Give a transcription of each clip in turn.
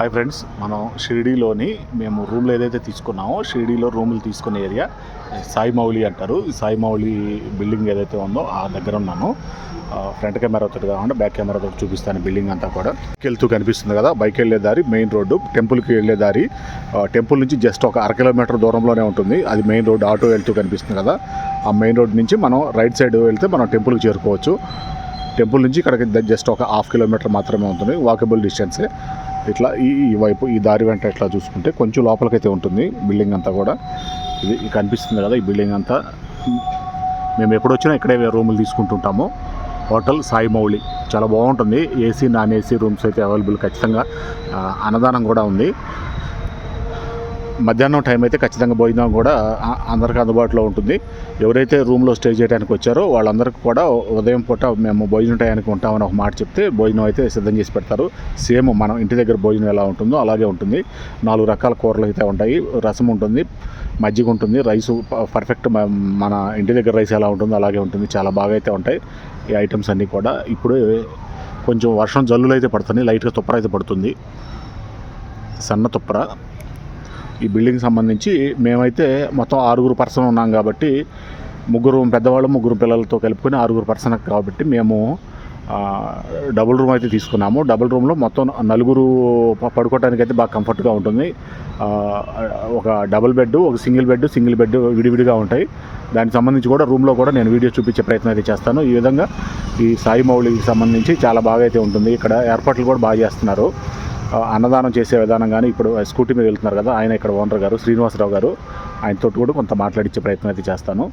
Hi friends మనం షిరిడీలోని మేము రూమ్లు ఏదైతే తీసుకున్నామో షిరిడీలో రూములు తీసుకునే ఏరియా సాయి మౌలి అంటారు. ఈ సాయి మౌలి బిల్డింగ్ ఏదైతే ఉందో ఆ దగ్గర ఉన్నాను. ఫ్రంట్ కెమెరా తోటి కాకుండా బ్యాక్ కెమెరా ఒకటి చూపిస్తాను బిల్డింగ్ అంతా కూడా. వెళ్తూ కనిపిస్తుంది కదా బైక్ వెళ్ళే దారి మెయిన్ రోడ్డు టెంపుల్కి వెళ్ళే దారి. ఆ, టెంపుల్ నుంచి జస్ట్ ఒక అర కిలోమీటర్ దూరంలోనే ఉంటుంది. అది మెయిన్ రోడ్ ఆటో వెళ్తూ కనిపిస్తుంది కదా. ఆ మెయిన్ రోడ్ నుంచి మనం రైట్ సైడ్ వెళ్తే మనం టెంపుల్కి చేరుకోవచ్చు. టెంపుల్ నుంచి ఇక్కడికి జస్ట్ ఒక హాఫ్ కిలోమీటర్ మాత్రమే ఉంటుంది వాకబుల్ డిస్టెన్సే ఇట్లా ఈ ఈ వైపు ఈ దారి వెంట ఇట్లా చూసుకుంటే కొంచెం లోపలికైతే ఉంటుంది బిల్డింగ్ అంతా కూడా. ఇది కనిపిస్తుంది కదా ఈ బిల్డింగ్ అంతా. మేము ఎప్పుడు వచ్చినా ఇక్కడే రూములు తీసుకుంటుంటాము. హోటల్ సాయి మౌళి. చాలా బాగుంటుంది. ఏసీ నాన్ ఏసీ రూమ్స్ అయితే అవైలబుల్ ఖచ్చితంగా. అన్నదానం కూడా ఉంది. మధ్యాహ్నం టైం అయితే ఖచ్చితంగా భోజనం కూడా అందరికీ అందుబాటులో ఉంటుంది. ఎవరైతే రూమ్లో స్టే చేయడానికి వచ్చారో వాళ్ళందరికీ కూడా ఉదయం పూట మేము భోజనం టయానికి ఉంటామని ఒక మాట చెప్తే భోజనం అయితే సిద్ధం చేసి పెడతారు. సేమ్ మనం ఇంటి దగ్గర భోజనం ఎలా ఉంటుందో అలాగే ఉంటుంది. నాలుగు రకాల కూరలు అయితే ఉంటాయి. రసం ఉంటుంది మజ్జిగ ఉంటుంది రైస్ పర్ఫెక్ట్ మన ఇంటి దగ్గర రైస్ ఎలా ఉంటుందో అలాగే ఉంటుంది. చాలా బాగా అయితే ఉంటాయి ఈ ఐటమ్స్ అన్నీ కూడా. ఇప్పుడు కొంచెం వర్షం జల్లులు అయితే పడుతుంది లైట్గా తుప్పర అయితే పడుతుంది. సన్న తుప్పర. ఈ బిల్డింగ్ సంబంధించి మేమైతే మొత్తం ఆరుగురు పర్సన్ ఉన్నాం కాబట్టి ముగ్గురు పెద్దవాళ్ళు ముగ్గురు పిల్లలతో కలుపుకొని ఆరుగురు పర్సన్ కాబట్టి మేము డబుల్ రూమ్ అయితే తీసుకున్నాము. డబుల్ రూమ్లో మొత్తం నలుగురు పడుకోవడానికి అయితే బాగా కంఫర్ట్గా ఉంటుంది. ఒక డబుల్ బెడ్ ఒక సింగిల్ బెడ్ సింగిల్ బెడ్ విడివిడిగా ఉంటాయి. దానికి సంబంధించి కూడా రూమ్లో కూడా నేను వీడియో చూపించే ప్రయత్నం అయితే చేస్తాను. ఈ విధంగా ఈ సాయి మౌళికి సంబంధించి చాలా బాగా అయితే ఉంటుంది. ఇక్కడ ఏర్పాట్లు కూడా బాగా చేస్తున్నారు. అన్నదానం చేసే విధానం కానీ ఇప్పుడు స్కూటీ మీద వెళ్తున్నారు కదా ఆయన ఇక్కడ ఓనర్ గారు శ్రీనివాసరావు గారు. ఆయనతో కూడా కొంత మాట్లాడించే ప్రయత్నం అయితే చేస్తాను.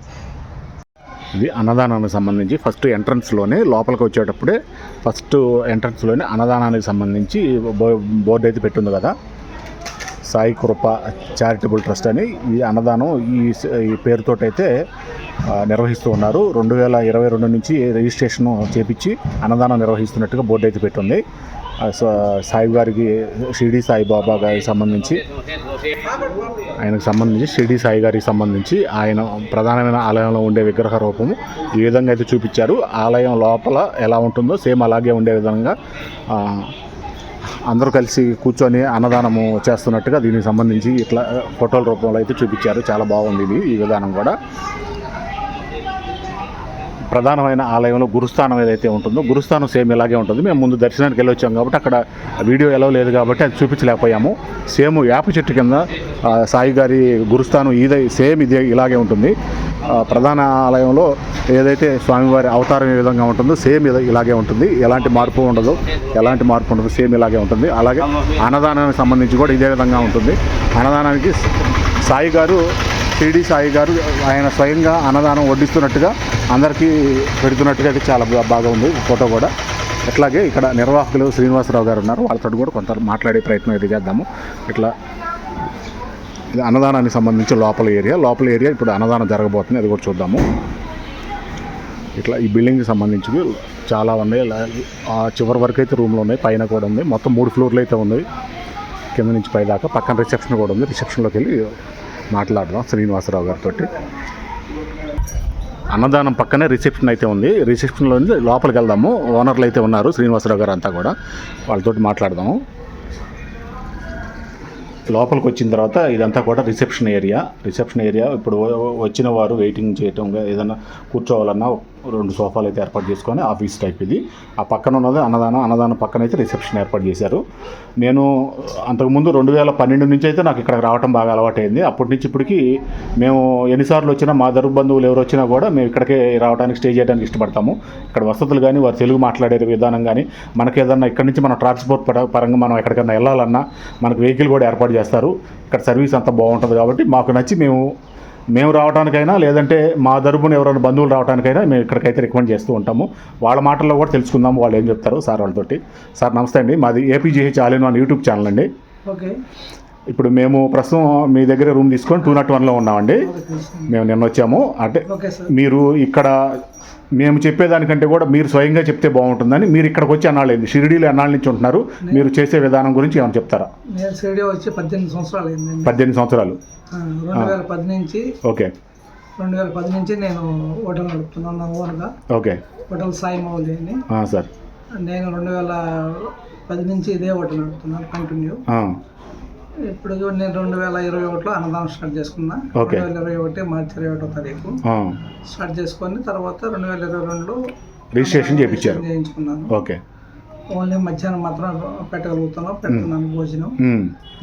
ఇది అన్నదానానికి సంబంధించి ఫస్ట్ ఎంట్రన్స్లోనే లోపలికి వచ్చేటప్పుడే ఫస్ట్ ఎంట్రన్స్లోనే అన్నదానానికి సంబంధించి బో బోర్డు అయితే పెట్టింది కదా. సాయి కృప చారిటబుల్ ట్రస్ట్ అని ఈ అన్నదానం ఈ ఈ పేరుతోటైతే నిర్వహిస్తూ ఉన్నారు. రెండు వేల ఇరవై రెండు నుంచి రిజిస్ట్రేషన్ చేపించి అన్నదానం నిర్వహిస్తున్నట్టుగా బోర్డు అయితే పెట్టింది. సాయి గారికి షిరిడి సాయిబాబా గారికి సంబంధించి ఆయనకు సంబంధించి షిరిడి సాయి గారికి సంబంధించి ఆయన ప్రధానమైన ఆలయంలో ఉండే విగ్రహ రూపము ఈ విధంగా అయితే చూపించారు. ఆలయం లోపల ఎలా ఉంటుందో సేమ్ అలాగే ఉండే విధంగా అందరూ కలిసి కూర్చొని అన్నదానము చేస్తున్నట్టుగా దీనికి సంబంధించి ఇట్లా ఫోటోల రూపంలో అయితే చూపించారు. చాలా బాగుంది ఇది ఈ విధానం కూడా. ప్రధానమైన ఆలయంలో గురుస్థానం ఏదైతే ఉంటుందో గురుస్థానం సేమ్ ఇలాగే ఉంటుంది. మేము ముందు దర్శనానికి వెళ్ళి వచ్చాం కాబట్టి అక్కడ వీడియో ఎలా లేదు కాబట్టి అది చూపించలేకపోయాము. సేమ్ వేప చెట్టు కింద సాయి గారి గురుస్థానం ఇదే సేమ్ ఇదే ఇలాగే ఉంటుంది. ప్రధాన ఆలయంలో ఏదైతే స్వామివారి అవతారం ఏ విధంగా ఉంటుందో సేమ్ ఇలాగే ఉంటుంది. ఎలాంటి మార్పు ఉండదు. ఎలాంటి మార్పు ఉండదు సేమ్ ఇలాగే ఉంటుంది. అలాగే అన్నదానానికి సంబంధించి కూడా ఇదే విధంగా ఉంటుంది. అన్నదానానికి సాయి గారు షిరిడి సాయి గారు ఆయన స్వయంగా అన్నదానం వడ్డిస్తున్నట్టుగా అందరికీ పెడుతున్నట్టుగా అయితే చాలా బాగా ఉంది ఫోటో కూడా. అట్లాగే ఇక్కడ నిర్వాహకులు శ్రీనివాసరావు గారు ఉన్నారు. వాళ్ళతో కూడా కొంత మాట్లాడే ప్రయత్నం అయితే చేద్దాము. ఇట్లా ఇది అన్నదానానికి సంబంధించి లోపల ఏరియా. లోపల ఏరియా ఇప్పుడు అన్నదానం జరగబోతుంది. అది కూడా చూద్దాము. ఇట్లా ఈ బిల్డింగ్కి సంబంధించి చాలా ఉన్నాయి. ఆ చివరి వరకు అయితే రూమ్లో ఉన్నాయి. పైన కూడా ఉంది. మొత్తం మూడు ఫ్లోర్లు అయితే ఉంది కింద నుంచి పై దాకా. పక్కన రిసెప్షన్ కూడా ఉంది. రిసెప్షన్లోకి వెళ్ళి మాట్లాడదాం శ్రీనివాసరావు గారితో అన్నదానం పక్కనే రిసెప్షన్ అయితే ఉంది. రిసెప్షన్లో నుంచి లోపలికి వెళ్దాము. ఓనర్లు అయితే ఉన్నారు శ్రీనివాసరావు గారు అంతా కూడా. వాళ్ళతోటి మాట్లాడదాము. లోపలికి వచ్చిన తర్వాత ఇదంతా కూడా రిసెప్షన్ ఏరియా. Reception area. ఇప్పుడు వచ్చిన వారు వెయిటింగ్ చేయటం ఏదైనా కూర్చోవాలన్నా రెండు సోఫాలు అయితే ఏర్పాటు చేసుకొని ఆఫీస్ టైప్ ఇది. ఆ పక్కన ఉన్నది అన్నదానం అన్నదానం పక్కన అయితే రిసెప్షన్ ఏర్పాటు చేశారు. నేను అంతకుముందు రెండు వేల పన్నెండు నుంచి అయితే నాకు ఇక్కడ రావటం బాగా అలవాటైంది. అప్పటి నుంచి ఇప్పటికి మేము ఎన్నిసార్లు వచ్చినా మా దరు బంధువులు ఎవరు వచ్చినా కూడా మేము ఇక్కడికే రావడానికి స్టే చేయడానికి ఇష్టపడతాము. ఇక్కడ వసతులు కానీ వారు తెలుగు మాట్లాడే విధానం కానీ మనకి ఏదన్నా ఇక్కడ నుంచి మన ట్రాన్స్పోర్ట్ పర- పరంగా మనం ఎక్కడికైనా వెళ్ళాలన్నా మనకు వెహికల్ కూడా ఏర్పాటు చేస్తారు. ఇక్కడ సర్వీస్ అంతా బాగుంటుంది కాబట్టి మాకు నచ్చి మేము మేము రావడానికైనా లేదంటే మా తరపున ఎవరైనా బంధువులు రావడానికైనా మేము ఇక్కడికైతే రికమెండ్ చేస్తూ ఉంటాము. వాళ్ళ మాటల్లో కూడా తెలుసుకుందాము వాళ్ళు ఏం చెప్తారు సార్ వాళ్ళతోటి. సార్ నమస్తే అండి. మాది APGH all in one YouTube channel అండి. ఓకే. ఇప్పుడు మేము ప్రస్తుతం మీ దగ్గర రూమ్ తీసుకొని టూ నాట్ వన్లో ఉన్నామండి. మేము నిన్న వచ్చాము. అంటే మీరు ఇక్కడ మేము చెప్పేదానికంటే కూడా మీరు స్వయంగా చెప్తే బాగుంటుందని మీరు ఇక్కడికి వచ్చి అన్నాళ్ళేంది. షిరిడీలో ఎన్నాళ్ళ నుంచి ఉంటున్నారు? మీరు చేసే విధానం గురించి ఏమైనా చెప్తారా? నేను స్టేడియో వచ్చి పద్దెనిమిది సంవత్సరాలు అయిందండి పద్దెనిమిది సంవత్సరాలు. రెండు వేల పది నుంచి ఓకే. రెండు వేల పది నుంచి నేను హోటల్ నడుపుతున్నాను నా ఓన్గా ఓకే. హోటల్ సాయి మౌలి అని సార్. నేను రెండు వేల పది నుంచి ఇదే హోటల్ నడుపుతున్నాను కంటిన్యూ. ఇప్పుడు నేను రెండు వేల ఇరవై ఒకటిలో అన్నదానం స్టార్ట్ చేసుకున్నా. రెండు వేల ఇరవై ఒకటి మార్చి ఇరవై ఒకటో తారీఖు. స్టార్ట్ చేసుకొని తర్వాత రెండు వేల ఇరవై రెండులో రిజిస్ట్రేషన్ చేయించారు. చేయించుకున్నాను. ఓకే. ఓన్లీ మధ్యాహ్నం మాత్రం పెట్టగలుగుతున్నాను పెడుతున్నాను భోజనం.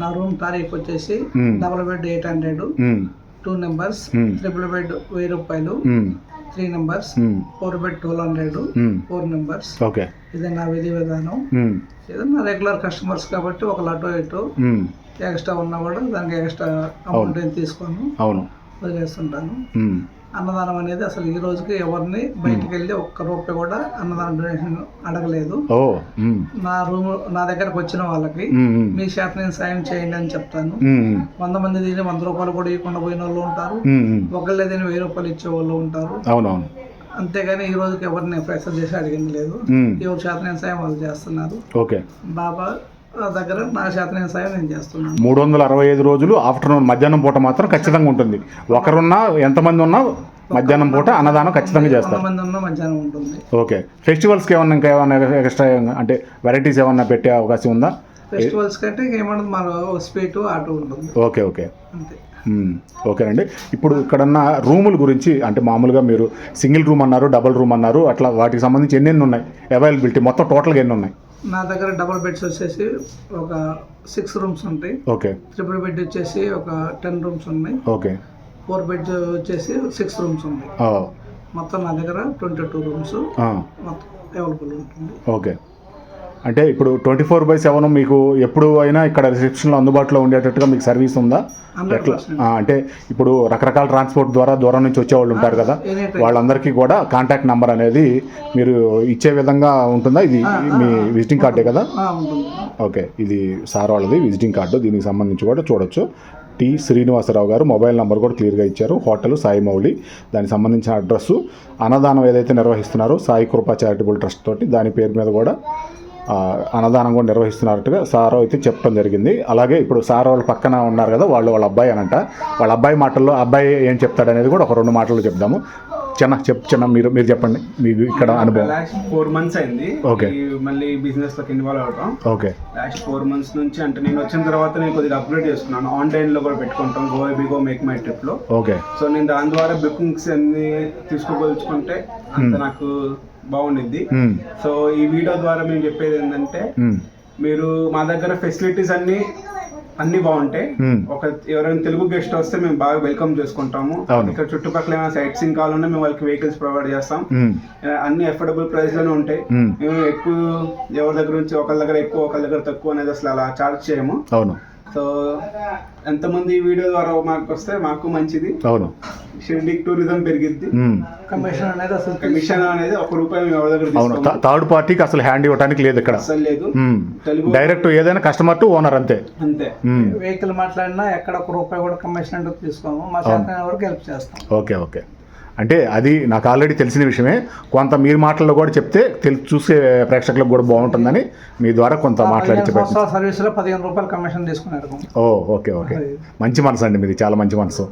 నా రూమ్ తారీఖు వచ్చేసి double bed eight hundred. Two numbers. Triple bed వెయ్యి రూపాయలు. Three numbers four bed twelve hundred. Four numbers. Okay. ఇది నా విధి విధానం. ఉమ్, ఏదన్నా రెగ్యులర్ కస్టమర్స్ కాబట్టి ఒక లటో ఇటు. ఉమ్, ఎక్స్ట్రా ఉన్నా కూడా దానికి ఎక్స్ట్రా అమౌంట్ ఏం తీసుకోను. అవును. వదిలేస్తుంటాను. అన్నదానం అనేది అసలు ఈ రోజుకి ఎవరిని బయటికి వెళ్ళి ఒక్క రూపాయి కూడా అన్నదానం డొనేషన్ అడగలేదు. నా రూమ్ నా దగ్గరకు వచ్చిన వాళ్ళకి మీ షాప్ నేను సాయం చేయండి అని చెప్తాను. వంద మంది తిని వంద రూపాయలు కూడా ఇవ్వకుండా పోయిన వాళ్ళు ఉంటారు. ఒకళ్ళే తిని వెయ్యి రూపాయలు ఇచ్చే వాళ్ళు ఉంటారు. అవునవును. అంతేగాని ఈ రోజుకి ఎవరిని ప్రెషర్ చేసి అడిగింది లేదు. ఎవరి శాతం సాయం వాళ్ళు చేస్తున్నారు. ఓకే. బాబా దగ్గర నా శాతం సాయం నేను చేస్తున్నాను. మూడు వందల అరవై ఐదు రోజులు ఆఫ్టర్నూన్ మధ్యాహ్నం పూట మాత్రం ఖచ్చితంగా ఉంటుంది. ఒకరున్నా ఎంతమంది ఉన్నా మధ్యాహ్నం పూట అన్నదానం ఖచ్చితంగా చేస్తారు. మధ్యాహ్నం ఉంటుంది. ఓకే. ఫెస్టివల్స్కి ఏమన్నా ఇంకా ఏమన్నా ఎక్స్ట్రా అంటే వెరైటీస్ ఏమన్నా పెట్టే అవకాశం ఉందా? ఫెస్టివల్స్ కంటే మన స్వీట్ ఆటో ఉంటుంది. Okay okay. అంతే. మ్మ్. ఓకేనండి. ఇప్పుడు ఇక్కడున్న రూముల గురించి అంటే మామూలుగా మీరు సింగిల్ రూమ్ అన్నారు డబుల్ రూమ్ అన్నారు అట్లా వాటికి సంబంధించి ఎన్ని ఎన్ని ఉన్నాయి? అవైలబిలిటీ మొత్తం టోటల్గా ఎన్ని ఉన్నాయి? నా దగ్గర డబుల్ బెడ్స్ వచ్చేసి ఒక సిక్స్ రూమ్స్ ఉంటాయి. ఓకే. ట్రిపుల్ బెడ్ వచ్చేసి ఒక టెన్ రూమ్స్ ఉన్నాయి. ఓకే. ఫోర్ బెడ్ వచ్చేసి సిక్స్ రూమ్స్ ఉన్నాయి. మొత్తం నా దగ్గర ట్వంటీ టూ రూమ్స్ మొత్తం అవైలబుల్ ఉంటుంది. ఓకే. అంటే ఇప్పుడు ట్వంటీ ఫోర్ బై సెవెన్ మీకు ఎప్పుడు అయినా ఇక్కడ రిసెప్షన్లో అందుబాటులో ఉండేటట్టుగా మీకు సర్వీస్ ఉందా? ఎట్లా? అంటే ఇప్పుడు రకరకాల ట్రాన్స్పోర్ట్ ద్వారా దూరం నుంచి వచ్చేవాళ్ళు ఉంటారు కదా. వాళ్ళందరికీ కూడా కాంటాక్ట్ నెంబర్ అనేది మీరు ఇచ్చే విధంగా ఉంటుందా? ఇది మీ విజిటింగ్ కార్డే కదా? ఓకే ఇది సార్ వాళ్ళది విజిటింగ్ కార్డు దీనికి సంబంధించి కూడా చూడొచ్చు. టి శ్రీనివాసరావు గారు మొబైల్ నెంబర్ కూడా క్లియర్గా ఇచ్చారు. హోటల్ సాయి మౌళి. దానికి సంబంధించిన అడ్రస్సు. అన్నదానం ఏదైతే నిర్వహిస్తున్నారో సాయి కృపా చారిటబుల్ ట్రస్ట్ తోటి దాని పేరు మీద కూడా అన్నదానం కూడా నిర్వహిస్తున్నట్టుగా సార్ అయితే చెప్పడం జరిగింది. అలాగే ఇప్పుడు సార్ వాళ్ళు పక్కన ఉన్నారు కదా వాళ్ళు వాళ్ళ అబ్బాయి అనంట వాళ్ళ అబ్బాయి మాటల్లో అబ్బాయి ఏం చెప్తాడనేది కూడా ఒక రెండు మాటలు చెప్దాము. చిన్న చెప్ చిన్న మీరు మీరు చెప్పండి. మీకు ఇక్కడ అనుభవం. లాస్ట్ ఫోర్ మంత్స్ అయింది. ఈ మళ్ళీ బిజినెస్లోకి ఇన్వాల్వ్ అవడం ఓకే. లాస్ట్ ఫోర్ మంత్స్ నుంచి అంటే నేను వచ్చిన తర్వాత నేను కొద్దిగా అప్గ్రేడ్ చేసుకున్నాను. ఆన్లైన్లో కూడా పెట్టుకుంటాం. గో బిగో మేక్ మై ట్రిప్లో. ఓకే. సో నేను దాని ద్వారా బుకింగ్స్ అన్ని తీసుకోపోల్చుకుంటే అంత నాకు బాగుండిద్ది మ్మ్. సో ఈ వీడియో ద్వారా మేము చెప్పేది ఏంటంటే. మీరు మా దగ్గర ఫెసిలిటీస్ అన్ని అన్ని బాగుంటాయి. ఒక ఎవరైనా తెలుగు గెస్ట్ వస్తే మేము బాగా వెల్కమ్ చేసుకుంటాము. ఇక్కడ చుట్టుపక్కల ఏమైనా సైట్ సీన్ కావాలన్నా మేము వాళ్ళకి వెహికల్స్ ప్రొవైడ్ చేస్తాం. అన్ని అఫోర్డబుల్ ప్రైస్లోనే ఉంటాయి మ్మ్. మేము ఎక్కువ ఎవరి దగ్గర నుంచి ఒకళ్ళ దగ్గర ఎక్కువ ఒకళ్ళ దగ్గర తక్కువ అనేది అసలు అలా చార్జ్ చేయము అవును సో ఎంతమంది ఈ వీడియో ద్వారా మాకు వస్తే మాకు మంచిది. అవును. షిరిడికి టూరిజం పెరిగిద్ది. మ్మ్. కమిషన్ అనేది అసలు కమిషన్ అనేది ఒక రూపాయి మేము ఎవరి దగ్గర అవును. తీసుకోము. థర్డ్ పార్టీకి అసలు హ్యాండ్ ఇవ్వడానికి లేదు ఇక్కడ. అసలు లేదు. మ్మ్. తెలుగు డైరెక్ట్ ఏదైనా కస్టమర్ టు ఓనర్ అంతే. అంతే. మ్మ్. వెహికల్ మాట్లాడినా ఎక్కడ ఒక రూపాయి కూడా కమిషన్ అంటూ తీసుకోము. మా శాతం వరకు హెల్ప్ చేస్తాం. Okay okay. అంటే అది నాకు ఆల్రెడీ తెలిసిన విషయమే. కొంత మీరు మాటల్లో కూడా చెప్తే తెలి చూసే ప్రేక్షకులకు కూడా బాగుంటుందని మీ ద్వారా కొంత మాట్లాడి పదిహేను చెప్పారు సంవత్సరాల సర్వీస్లో పదిహేను రూపాయలు కమిషన్ తీసుకున్నారు ఓ ఓకే ఓకే. మంచి మనసు అండి మీది చాలా మంచి మనసు.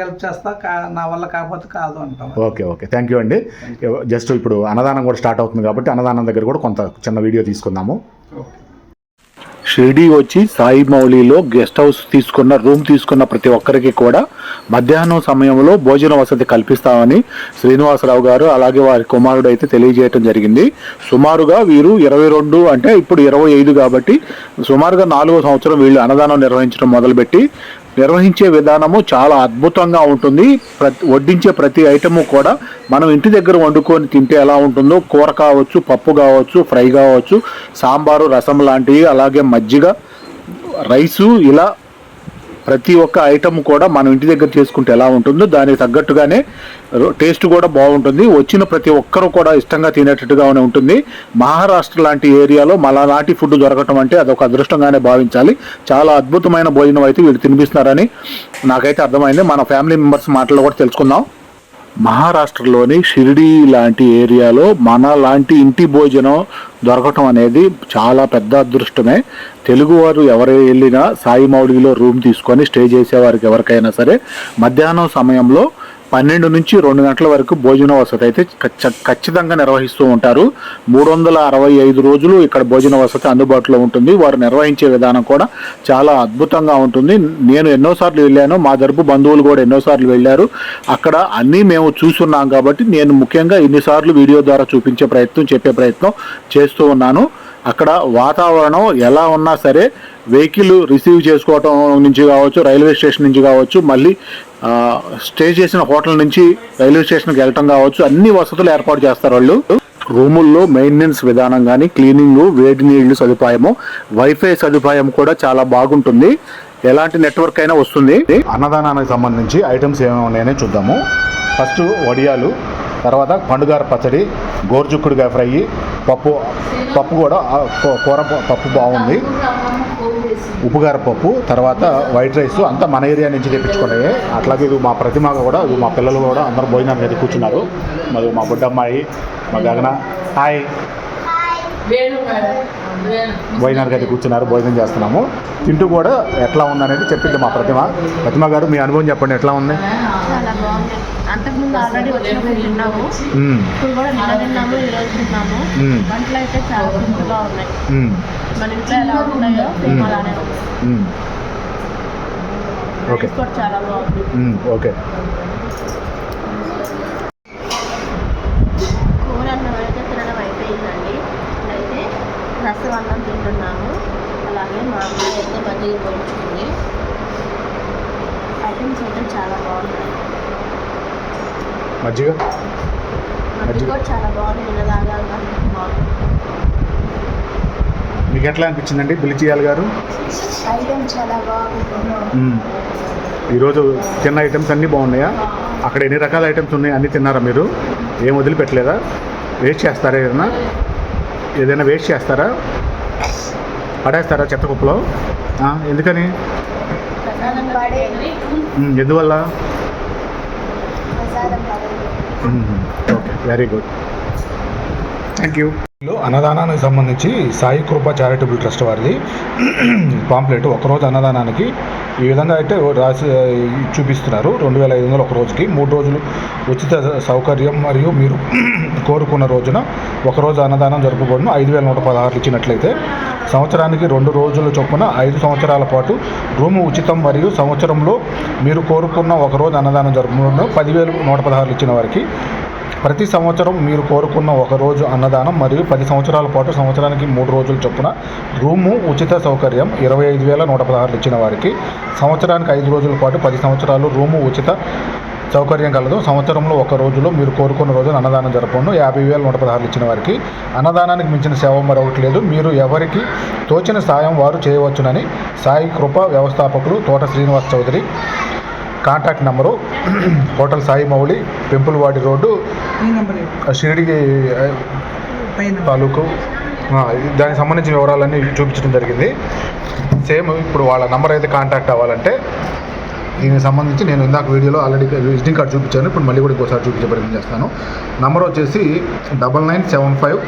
హెల్ప్ చేస్తా నా వల్ల కాకపోతే కాదు అంటాం. Okay okay. థ్యాంక్ యూ అండి జస్ట్ ఇప్పుడు అన్నదానం కూడా స్టార్ట్ అవుతుంది కాబట్టి అన్నదానం దగ్గర కూడా కొంత చిన్న వీడియో తీసుకుందాము. ఓకే. షిరిడి వచ్చి సాయి మౌలిలో గెస్ట్ హౌస్ తీసుకున్న రూమ్ తీసుకున్న ప్రతి ఒక్కరికి కూడా మధ్యాహ్నం సమయంలో భోజన వసతి కల్పిస్తామని శ్రీనివాసరావు గారు అలాగే వారి కుమారుడు అయితే తెలియజేయటం జరిగింది. సుమారుగా వీరు ఇరవై రెండు అంటే ఇప్పుడు ఇరవై ఐదు కాబట్టి సుమారుగా నాలుగో సంవత్సరం వీళ్ళు అన్నదానం నిర్వహించడం మొదలుపెట్టి నిర్వహించే విధానము చాలా అద్భుతంగా ఉంటుంది. ప్రతి వడ్డించే ప్రతి ఐటము కూడా మనం ఇంటి దగ్గర వండుకొని తింటే ఎలా ఉంటుందో కూర కావచ్చు పప్పు కావచ్చు ఫ్రై కావచ్చు సాంబారు రసం లాంటివి అలాగే మజ్జిగ రైసు ఇలా ప్రతి ఒక్క ఐటమ్ కూడా మనం ఇంటి దగ్గర చేసుకుంటే ఎలా ఉంటుందో దానికి తగ్గట్టుగానే టేస్ట్ కూడా బాగుంటుంది. వచ్చిన ప్రతి ఒక్కరు కూడా ఇష్టంగా తినేటట్టుగానే ఉంటుంది. మహారాష్ట్ర లాంటి ఏరియాలో మలానాటి ఫుడ్ దొరకటం అంటే అదొక అదృష్టంగానే భావించాలి. చాలా అద్భుతమైన భోజనం అయితే వీళ్ళు తినిపిస్తున్నారని నాకైతే అర్థమైంది. మన ఫ్యామిలీ మెంబర్స్ మాటల్లో కూడా తెలుసుకుందాం. మహారాష్ట్రలోని షిరిడి లాంటి ఏరియాలో మన లాంటి ఇంటి భోజనం దొరకటం అనేది చాలా పెద్ద అదృష్టమే. తెలుగువారు ఎవరు వెళ్ళినా సాయి మౌడిలో రూమ్ తీసుకొని స్టే చేసేవారికి ఎవరికైనా సరే మధ్యాహ్నం సమయంలో పన్నెండు నుంచి రెండు గంటల వరకు భోజన వసతి అయితే ఖచ్చితంగా నిర్వహిస్తూ ఉంటారు. మూడు వందల అరవై ఐదు రోజులు ఇక్కడ భోజన వసతి అందుబాటులో ఉంటుంది. వారు నిర్వహించే విధానం కూడా చాలా అద్భుతంగా ఉంటుంది. నేను ఎన్నోసార్లు వెళ్ళాను. మా తరపు బంధువులు కూడా ఎన్నోసార్లు వెళ్ళారు. అక్కడ అన్నీ మేము చూస్తున్నాం కాబట్టి నేను ముఖ్యంగా ఇన్నిసార్లు వీడియో ద్వారా చూపించే ప్రయత్నం చెప్పే ప్రయత్నం చేస్తూ ఉన్నాను. అక్కడ వాతావరణం ఎలా ఉన్నా సరే వెహికల్ రిసీవ్ చేసుకోవటం నుంచి కావచ్చు రైల్వే స్టేషన్ నుంచి కావచ్చు మళ్ళీ స్టే చేసిన హోటల్ నుంచి రైల్వే స్టేషన్కి వెళ్ళటం కావచ్చు అన్ని వసతులు ఏర్పాటు చేస్తారు వాళ్ళు. రూముల్లో మెయింటెనెన్స్ విధానం కానీ క్లీనింగ్ వేడి నీళ్ళు సదుపాయము వైఫై సదుపాయం కూడా చాలా బాగుంటుంది. ఎలాంటి నెట్వర్క్ అయినా వస్తుంది. అన్నదానానికి సంబంధించి ఐటమ్స్ ఏమేమి ఉన్నాయని చూద్దాము. ఫస్ట్ వడియాలు తర్వాత పండుగార పచ్చడి గోర్జుక్కుడుగా ఫ్రై పప్పు పప్పు కూడా కూర పప్పు బాగుంది. ఉప్పుగార పప్పు తర్వాత వైట్ రైస్ అంతా మన ఏరియా నుంచి తెప్పించుకున్నాయి. అట్లాగే ఇది మా ప్రతిమ కూడా ఇది మా పిల్లలు కూడా అందరూ భోజనానికి అయితే కూర్చున్నారు. మరి మా బుడ్డమ్మాయి మా గగన. హాయ్. భోజనానికి అయితే కూర్చున్నారు భోజనం చేస్తున్నాము. తింటూ కూడా ఎట్లా ఉందనేది చెప్పింది మా ప్రతిమ. ప్రతిమ గారు మీ అనుభవం చెప్పండి ఎట్లా ఉంది? చాలా బాగుంది. అంతకుముందు ఆల్రెడీ వచ్చినప్పుడు తిన్నాము మ్మ్. ఇప్పుడు కూడా నిన్న తిన్నాము ఈరోజు తిన్నాము. మ్మ్. వంటలు అయితే చాలా సింపుల్గా ఉన్నాయి. మ్మ్. మన ఇంట్లో ఎలా ఉంటాయో సేమ్ అలానే ఉంది. మ్మ్. ఓకే చాలా బాగుంది. ఓకే కూర అన్నం అయితే తినడం అయిపోయిందండి అయితే రసం అన్నం తింటున్నాము అలాగే మా అమ్మాయి అయితే మజ్జిగ పోయించుకుంది ఐటమ్స్ అయితే చాలా బాగున్నాయి. మజ్జిగ? మజ్జిగ కూడా చాలా బాగుంది నిన్నదాగా బాగుంది మీకు ఎట్లా అనిపించిందండి బిలిచియాల్ గారు? ఐటమ్ చాలా బాగుంది. మ్మ్. ఈరోజు తిన్న ఐటమ్స్ అన్నీ బాగున్నాయా? అక్కడ ఎన్ని రకాల ఐటమ్స్ ఉన్నాయి? అన్నీ తిన్నారా మీరు? ఏం వదిలిపెట్టలేదా? వేస్ట్ చేస్తారా ఏదైనా? ఏదైనా వేస్ట్ చేస్తారా? పడేస్తారా చెత్త కుప్పలో? ఎందుకని? ఎందువల్ల. Okay very good thank you అన్నదానానికి సంబంధించి సాయి కృప చారిటబుల్ ట్రస్ట్ వారిది పాంప్లెట్. ఒకరోజు అన్నదానానికి ఈ విధంగా అయితే రాసి చూపిస్తున్నారు. రెండు వేల ఐదు వందలు ఒక రోజుకి. మూడు రోజులు ఉచిత సౌకర్యం మరియు మీరు కోరుకున్న రోజున ఒకరోజు అన్నదానం జరుపుకోవడం ఐదు వేల నూట పదహారులు ఇచ్చినట్లయితే సంవత్సరానికి రెండు రోజుల చొప్పున ఐదు సంవత్సరాల పాటు రూము ఉచితం మరియు సంవత్సరంలో మీరు కోరుకున్న ఒకరోజు అన్నదానం జరుపుకోవడం పదివేలు నూట పదహారులు ఇచ్చిన వారికి ప్రతి సంవత్సరం మీరు కోరుకున్న ఒక రోజు అన్నదానం మరియు పది సంవత్సరాల పాటు సంవత్సరానికి మూడు రోజులు చొప్పున రూము ఉచిత సౌకర్యం ఇరవై ఐదు వేల నూట పదహారులు ఇచ్చిన వారికి సంవత్సరానికి ఐదు రోజుల పాటు పది సంవత్సరాలు రూము ఉచిత సౌకర్యం కలదు. సంవత్సరంలో ఒక రోజులో మీరు కోరుకున్న రోజున అన్నదానం జరపను యాభై వేల నూట పదహారులు ఇచ్చిన వారికి అన్నదానానికి మించిన సేవ మరొకటి లేదు మీరు ఎవరికి తోచిన సాయం వారు చేయవచ్చునని సాయి కృప వ్యవస్థాపకులు Thota Srinivas Chowdary contact number hotel Sai Mauli Pempulavadi road ఈ నెంబర్. ఇవ్వండి. షిరిడి పైన తాలూకు దానికి సంబంధించిన వివరాలన్నీ చూపించడం జరిగింది. సేమ్ ఇప్పుడు వాళ్ళ నంబర్ అయితే కాంటాక్ట్ అవ్వాలంటే దీనికి సంబంధించి నేను ఇందాక వీడియోలో ఆల్రెడీ విజిటింగ్ కార్డ్ చూపించాను. ఇప్పుడు మళ్ళీ కూడా ఇంకోసారి చూపించే ప్రయత్నం చేస్తాను. నంబర్ వచ్చేసి double nine seven five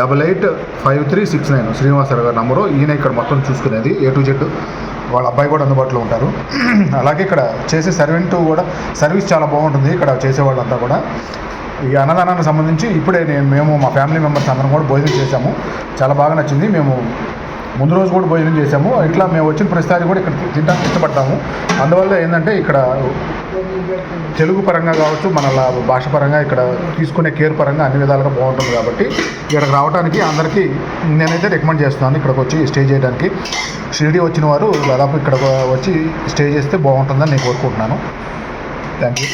double eight five three six nine. Srinivasarao గారి నంబరు. ఈయన ఇక్కడ మొత్తం చూసుకునేది. A to Z. వాళ్ళ అబ్బాయి కూడా అందుబాటులో ఉంటారు. అలాగే ఇక్కడ చేసే సర్వెంట్ కూడా సర్వీస్ చాలా బాగుంటుంది ఇక్కడ చేసేవాళ్ళంతా కూడా. ఈ అన్నదానానికి సంబంధించి ఇప్పుడే నేను మేము మా ఫ్యామిలీ మెంబర్స్ అందరం కూడా భోజనం చేశాము. చాలా బాగా నచ్చింది. మేము ముందు రోజు కూడా భోజనం చేశాము. ఇట్లా మేము వచ్చిన ప్రతిసారి కూడా ఇక్కడ తినడానికి ఇష్టపడతాము. అందువల్ల ఏంటంటే ఇక్కడ తెలుగు పరంగా కావచ్చు మన భాష పరంగా ఇక్కడ తీసుకునే కేర్ పరంగా అన్ని విధాలుగా బాగుంటుంది కాబట్టి ఇక్కడికి రావడానికి అందరికీ నేనైతే రికమెండ్ చేస్తున్నాను ఇక్కడికి వచ్చి స్టే చేయడానికి. షిరిడి వచ్చిన వారు దాదాపు ఇక్కడ వచ్చి స్టే చేస్తే బాగుంటుందని నేను కోరుకుంటున్నాను. Thank you